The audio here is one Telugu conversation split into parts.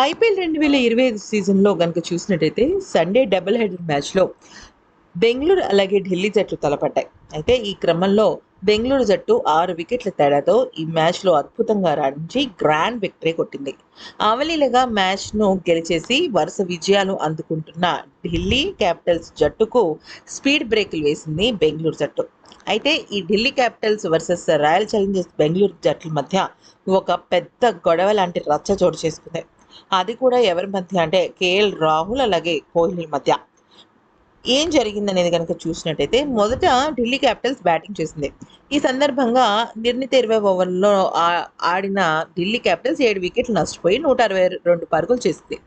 ఐపీఎల్ రెండు వేల ఇరవై ఐదు సీజన్లో కనుక చూసినట్టయితే సండే డబుల్ హెడెడ్ మ్యాచ్లో బెంగళూరు అలాగే ఢిల్లీ జట్లు తలపడ్డాయి అయితే ఈ క్రమంలో బెంగళూరు జట్టు ఆరు వికెట్ల తేడాతో ఈ మ్యాచ్లో అద్భుతంగా రాణించి గ్రాండ్ విక్టరీ కొట్టింది. అవలీలగా మ్యాచ్ను గెలిచేసి వరుస విజయాలు అందుకుంటున్న ఢిల్లీ క్యాపిటల్స్ జట్టుకు స్పీడ్ బ్రేకులు వేసింది బెంగళూరు జట్టు. అయితే ఈ Delhi Capitals versus Royal Challengers Bengaluru జట్ల మధ్య ఒక పెద్ద గొడవ లాంటి రచ్చ చోటు చేసుకుంది. అది కూడా ఎవరి మధ్య? అంటే కేఎల్ రాహుల్ అలాగే కోహ్లీ మధ్య. ఏం జరిగిందనేది కనుక చూసినట్టయితే మొదట ఢిల్లీ క్యాపిటల్స్ బ్యాటింగ్ చేసింది. ఈ సందర్భంగా నిర్ణీత ఇరవై ఓవర్లలో ఆడిన ఢిల్లీ క్యాపిటల్స్ ఏడు వికెట్లు నష్టపోయి నూట అరవై రెండు పరుగులు చేసింది.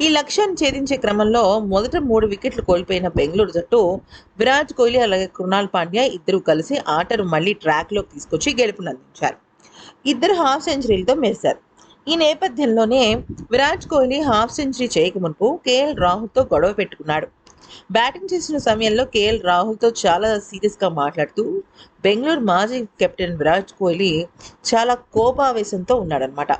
ఈ లక్ష్యాన్ని ఛేదించే క్రమంలో మొదట మూడు వికెట్లు కోల్పోయిన బెంగళూరు జట్టు విరాట్ కోహ్లీ అలాగే కృణాల్ పాండ్యా ఇద్దరు కలిసి ఆటను మళ్ళీ ట్రాక్లోకి తీసుకొచ్చి గెలుపునందించారు ఇద్దరు హాఫ్ సెంచరీలతో మెరిశారు. ఈ నేపథ్యంలోనే విరాట్ కోహ్లీ హాఫ్ సెంచరీ చేయక మునుపు కేఎల్ రాహుల్తో గొడవ పెట్టుకున్నాడు. బ్యాటింగ్ చేసిన సమయంలో కేఎల్ రాహుల్తో చాలా సీరియస్గా మాట్లాడుతూ బెంగళూరు మాజీ కెప్టెన్ విరాట్ కోహ్లీ చాలా కోపావేశంతో ఉన్నాడనమాట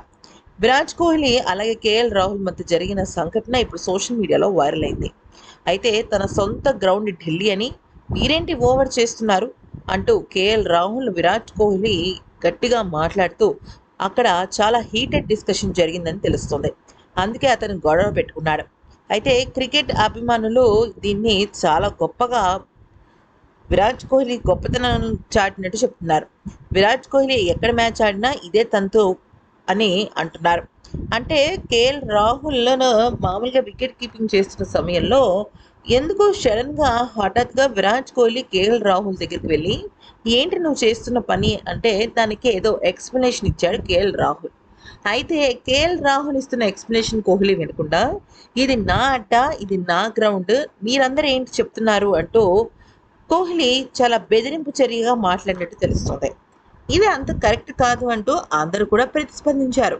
విరాట్ కోహ్లీ అలాగే కేఎల్ రాహుల్ మధ్య జరిగిన సంఘటన ఇప్పుడు సోషల్ మీడియాలో వైరల్ అయింది. అయితే తన సొంత గ్రౌండ్ ఢిల్లీ అని మీరేంటి ఓవర్ చేస్తున్నారు? అంటూ కేఎల్ రాహుల్ విరాట్ కోహ్లీ గట్టిగా మాట్లాడుతూ అక్కడ చాలా హీటెడ్ డిస్కషన్ జరిగిందని తెలుస్తుంది. అందుకే అతను గొడవ పెట్టుకున్నాడు. అయితే క్రికెట్ అభిమానులు దీన్ని చాలా గొప్పగా విరాట్ కోహ్లీ గొప్పతనం చాటినట్టు చెప్తున్నారు. విరాట్ కోహ్లీ ఎక్కడ మ్యాచ్ ఆడినా ఇదే తంతు అని అంటున్నారు. అంటే కేఎల్ రాహుల్ను మామూలుగా వికెట్ కీపింగ్ చేస్తున్న సమయంలో ఎందుకు సడన్గా హఠాత్గా విరాట్ కోహ్లీ కేఎల్ రాహుల్ దగ్గరికి వెళ్ళి ఏంటి నువ్వు చేస్తున్న పని? అంటే దానికి ఏదో ఎక్స్ప్లెనేషన్ ఇచ్చాడు కేఎల్ రాహుల్. అయితే కేఎల్ రాహుల్ ఇస్తున్న ఎక్స్ప్లెనేషన్ కోహ్లీ వినకుండా ఇది నా అడ్డ ఇది నా గ్రౌండ్ మీరందరూ ఏంటి చెప్తున్నారు? అంటూ కోహ్లీ చాలా బెదిరింపు చర్యగా మాట్లాడినట్టు తెలుస్తుంది. ఇది అంత కరెక్ట్ కాదు అంటూ అందరూ కూడా ప్రతిస్పందించారు.